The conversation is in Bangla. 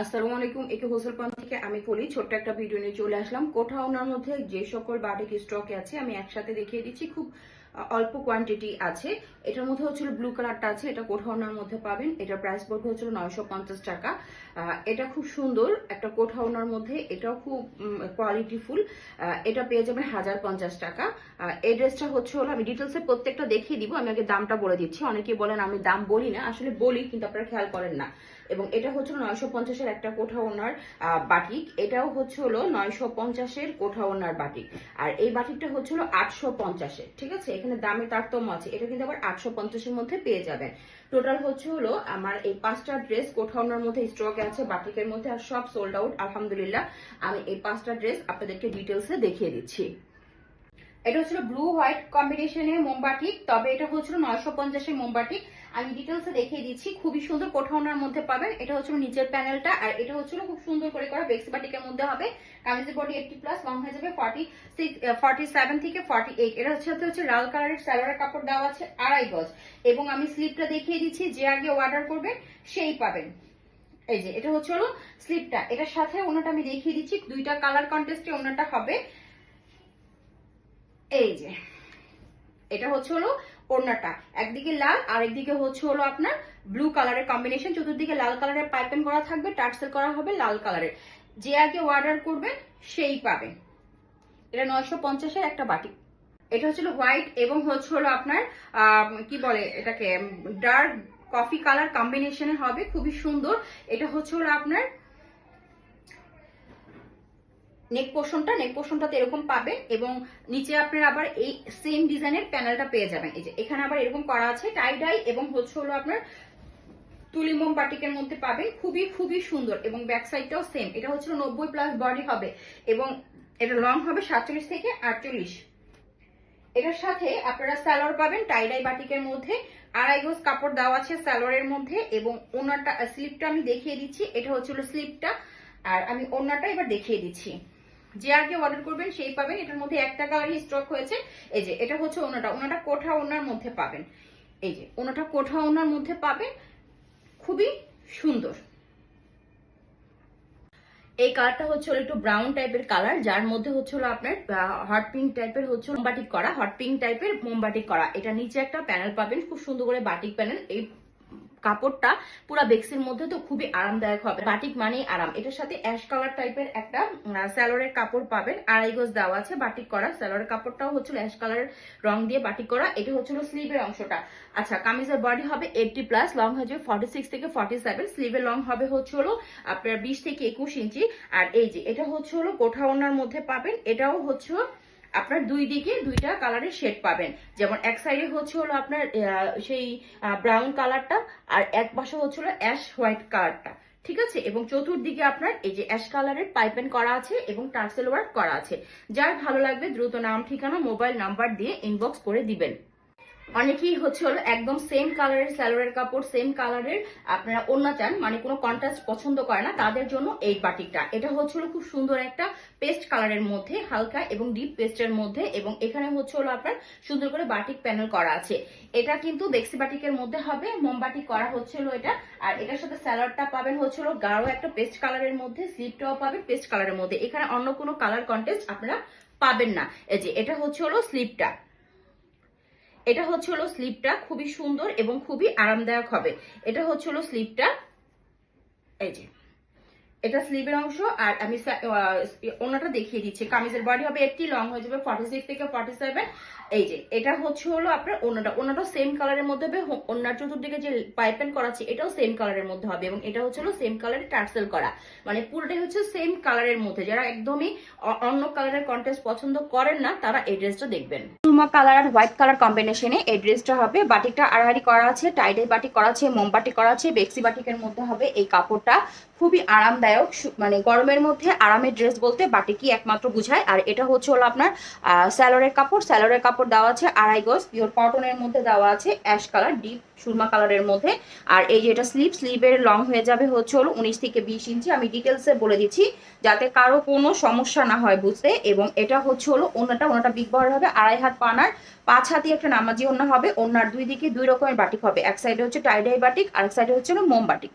আসসালামু আলাইকুম, একে হোসেল পয়েন্ট থেকে আমি কলি। ছোট্ট একটা ভিডিও নিয়ে চলে আসলাম। কোঠা ওনার মধ্যে যে সকল বাটিক স্টকে আছে, আমি একসাথে দেখিয়ে দিচ্ছি। খুব অল্প কোয়ান্টিটি আছে। এটার মধ্যে হচ্ছিল ব্লু কালারটা আছে, এটা কোঠা ওনার মধ্যে পাবেন। এটা প্রাইস পড়বে হচ্ছিল নয়শো পঞ্চাশ টাকা। এটা খুব সুন্দর, একটা কোঠা ওনার মধ্যে, এটাও খুব কোয়ালিটিফুল এটা পেয়ে যাবেন হাজার পঞ্চাশ টাকা। এই ড্রেসটা হচ্ছে হলো, আমি ডিটেলসে প্রত্যেকটা দেখিয়ে দিব, আমি আগে দামটা বলে দিচ্ছি। অনেকেই বলেন, আমি দাম বলি না। আসলে বলি, কিন্তু আপনারা খেয়াল করেন না। এবং এটা হচ্ছে নয়শো পঞ্চাশের একটা কোঠা ওনার বাটিক এটাও হচ্ছে হলো নয়শো পঞ্চাশের কোঠা ওনার বাটিক আর এই বাটিকটা হচ্ছে হলো আটশো পঞ্চাশের ঠিক আছে? দামের তারতম্য আছে। এটা কিন্তু আবার আটশো পঞ্চাশের মধ্যে পেয়ে যাবেন। টোটাল হচ্ছে হলো আমার এই পাঁচটা ড্রেস কোঠাওনার মধ্যে স্টকে আছে, বাটিকের মধ্যে, আর সব সোল্ড আউট আলহামদুলিল্লাহ। আমি এই পাঁচটা ড্রেস আপনাদেরকে ডিটেলসে দেখিয়ে দিচ্ছি। এটা হচ্ছিল ব্লু হোয়াইট কম্বিনেশনে মোমবাটিক তবে এটা হচ্ছিল নয়শো পঞ্চাশের মোমবাটিক আমি ডিটেলসে দেখিয়ে দিচ্ছি, খুবই সুন্দর কোঠাওনার মধ্যে পাবেন। এটা হচ্ছিল নিচের প্যানেলটা আর এটা হচ্ছিল খুব সুন্দর করে করা বেক্সি বাটিকের মধ্যে হবে। কামিজের বডি এইটটি প্লাস লং হয়ে যাবে ফর্টি সিক্স ফর্টি সেভেন থেকে ফর্টি এইট এটা হচ্ছে হচ্ছে লাল কালারের স্যালোয়ারের কাপড় দেওয়া আছে, আড়াই গজ। এবং আমি স্লিপটা দেখিয়ে দিচ্ছি, যে আগে অর্ডার করবেন, সেই পাবেন। এই যে, এটা হচ্ছে হলো স্লিপটা এটার সাথে ওনাটা আমি দেখিয়ে দিচ্ছি, দুইটা কালার কন্টেস্টে ওনাটা হবে। এই যে, এটা হচ্ছে হলো ওড়নাটা। একদিকে লাল আর একদিকে হচ্ছে হলো আপনার ব্লু কালারের কম্বিনেশন চতুর্দিকে লাল কালারের পাইপেন করা থাকবে টার্সেল করা হবে লাল কালারের যে আগে অর্ডার করবে, সেই পাবে। এটা নয়শো পঞ্চাশের একটা বাটি। এটা হচ্ছিল হোয়াইট এবং হচ্ছে হলো আপনার কি বলে এটাকে ডার্ক কফি কালার কম্বিনেশনে হবে, খুবই সুন্দর। এটা হচ্ছে হলো আপনার নেক পোর্শনটা নেক পোর্শনটাতে এরকম পাবেন এবং নিচে আপনার আবার এই সেম ডিজাইনের প্যানেলটা পেয়ে যাবেন। এই যে, এখানে আবার এরকম করা আছে টাই ডাই এবং হচ্ছে হলো আপনার তুলি মোম বাটিকের মধ্যে পাবেন খুবই খুবই সুন্দর এবং ব্যাক সাইডটাও সেম এটা হচ্ছে নব্বই প্লাস বডি হবে এবং এটা লং হবে সাতচল্লিশ থেকে আটচল্লিশ। এটার সাথে আপনারা স্যালোয়ার পাবেন টাইডাই বাটিকের মধ্যে। আড়াই গোজ কাপড় দেওয়া আছে স্যালোয়ারের মধ্যে এবং ওনারটা স্লিপটা আমি দেখিয়ে দিচ্ছি। এটা হচ্ছিল স্লিপটা আর আমি ওনারটা এবার দেখিয়ে দিচ্ছি। যে আগে অর্ডার করবেন, সেই পাবেন। এটার মধ্যে একটা কালারই স্টক হয়েছে। এই যে, এটা হচ্ছে ওনাটা। ওনাটা কোঠা ওনার মধ্যে পাবেন। এই যে, ওনাটা কোঠা ওনার মধ্যে পাবেন। খুবই সুন্দর। এই কালারটা হচ্ছে একটু ব্রাউন টাইপের কালার যার মধ্যে হচ্ছে হলো আপনার হট পিঙ্ক টাইপের হচ্ছে মোমবাটিক করা হট পিঙ্ক টাইপের মোমবাটিক করা। এটা নিচে একটা প্যানেল পাবেন। খুব সুন্দর করে বাটিক প্যানেল এই কাপড়টা পুরো বেক্সির মধ্যে তো খুবই আরামদায়ক হবে। বাটিক মানেই আরাম। এটার সাথে অ্যাশ কালার টাইপের একটা স্যালোরের কাপড় পাবেন। আড়াই গজ দেওয়া আছে বাটিক করা। স্যালোরের কাপড়টাও হচ্ছিল অ্যাশ কালারের রং দিয়ে বাটিক করা। এটা হচ্ছিল স্লিভের অংশটা। আচ্ছা কামিজের বডি হবে এইটটি প্লাস, লং হয়ে যাবে ফর্টি সিক্স থেকে ফর্টি সেভেন। স্লিভের লং হবে হচ্ছে হলো আপনার বিশ থেকে একুশ ইঞ্চি। আর এই যে, এটা হচ্ছে হলো কোঠা ওনার মধ্যে পাবেন। এটাও হচ্ছে আপনার দুই দিকে দুইটা কালারের শেড পাবেন। যেমন এক সাইডে হচ্ছে হলো আপনার সেই ব্রাউন কালারটা আর এক পাশে হচ্ছে হলো অ্যাশ হোয়াইট কালারটা। ঠিক আছে? এবং চতুর্দিকে আপনার এই যে অ্যাশ কালারের পাইপেন করা আছে এবং টার্সেল ওয়ার্ক করা আছে। যার ভালো লাগবে দ্রুত নাম, ঠিকানা মোবাইল নাম্বার দিয়ে ইনবক্স করে দিবেন। অনেকেই হচ্ছে হলো একদম সেম কালারের স্যালোয়ারের কাপড় সেম কালারের আপনারা অন্য চান মানে কোনো কন্ট্রাস্ট পছন্দ করে না, তাদের জন্য এই বাটিকটা এটা হচ্ছে হলো খুব সুন্দর একটা পেস্ট কালারের মধ্যে, হালকা এবং ডিপ পেস্টের মধ্যে, এবং এখানে হচ্ছে হলো আপনার সুন্দর করে বাটিক প্যানেল করা আছে। এটা কিন্তু বেক্সি বাটিকের মধ্যে হবে মোমবাটিক করা হচ্ছিল এটা, আর এটার সাথে স্যালাডটা পাবেন হচ্ছিল গাঢ় একটা পেস্ট কালারের মধ্যে স্লিপটাও পাবেন পেস্ট কালারের মধ্যে। এখানে অন্য কোনো কালার কন্টেস্ট আপনারা পাবেন না। এই যে, এটা হচ্ছে হলো স্লিপটা এটা হচ্ছে হলো স্লিপটা খুবই সুন্দর এবং খুবই আরামদায়ক হবে। এটা হচ্ছে হলো স্লিপটা। এই যে। এটা স্লিভের অংশ, আর আমি ওনাটা দেখিয়ে দিচ্ছি। কামিজের বডি হবে একটি লং হয়ে যাবে ফর্টি সিক্স থেকে ফর্টি সেভেন এই যে, এটা হচ্ছে হলো আপনার ওনাটা। ওনাটা সেম কালারের মধ্যে হবে। ওনার চতুর্দিকে যে পাইপেন করা আছে এটাও সেম কালারের মধ্যে হবে। এবং এটা হচ্ছে হলো সেম কালারের টার্সেল করা। মানে পুরোটাই হচ্ছে সেম কালারের মধ্যে। যারা একদমই অন্য কালারের কন্টেস্ট পছন্দ করেন না, তারা এই ড্রেসটা দেখবেন। সুরমা কালার আর হোয়াইট কালার কম্বিনেশনে এই ড্রেসটা হবে। বাটিকটা আড়াআড়ি করা আছে টাইডাই বাটিক করা আছে মোমবাটিক করা আছে, বেক্সি বাটিকের মধ্যে হবে এই কাপড়টা। খুবই আরামদায়ক মানে গরমের মধ্যে আরামের ড্রেস বলতে বাটিকই একমাত্র বুঝায়। আর এটা হচ্ছে হলো আপনার স্যালোরের কাপড়। স্যালোরের কাপড় দেওয়া আছে আড়াই গজ পিওর কটনের মধ্যে দেওয়া আছে অ্যাশ কালার ডিপ সুরমা কালারের মধ্যে। আর এই যে এটা স্লিভ স্লিভের লং হয়ে যাবে হচ্ছে হলো উনিশ থেকে বিশ ইঞ্চি। আমি ডিটেলসে বলে দিচ্ছি, যাতে কারও কোনো সমস্যা না হয় বুঝতে। এবং এটা হচ্ছে হলো ওনাটা ওনাটা বিগ বড় হবে, আড়াই হাত পানার। পাঁচ হাতি একটা নামাজি ওনা হবে ওনার দুই দিকে দুই রকমের বাটিক হবে। এক সাইডে হচ্ছে টাইডাই বাটিক আর এক সাইডে হচ্ছে মোম বাটিক।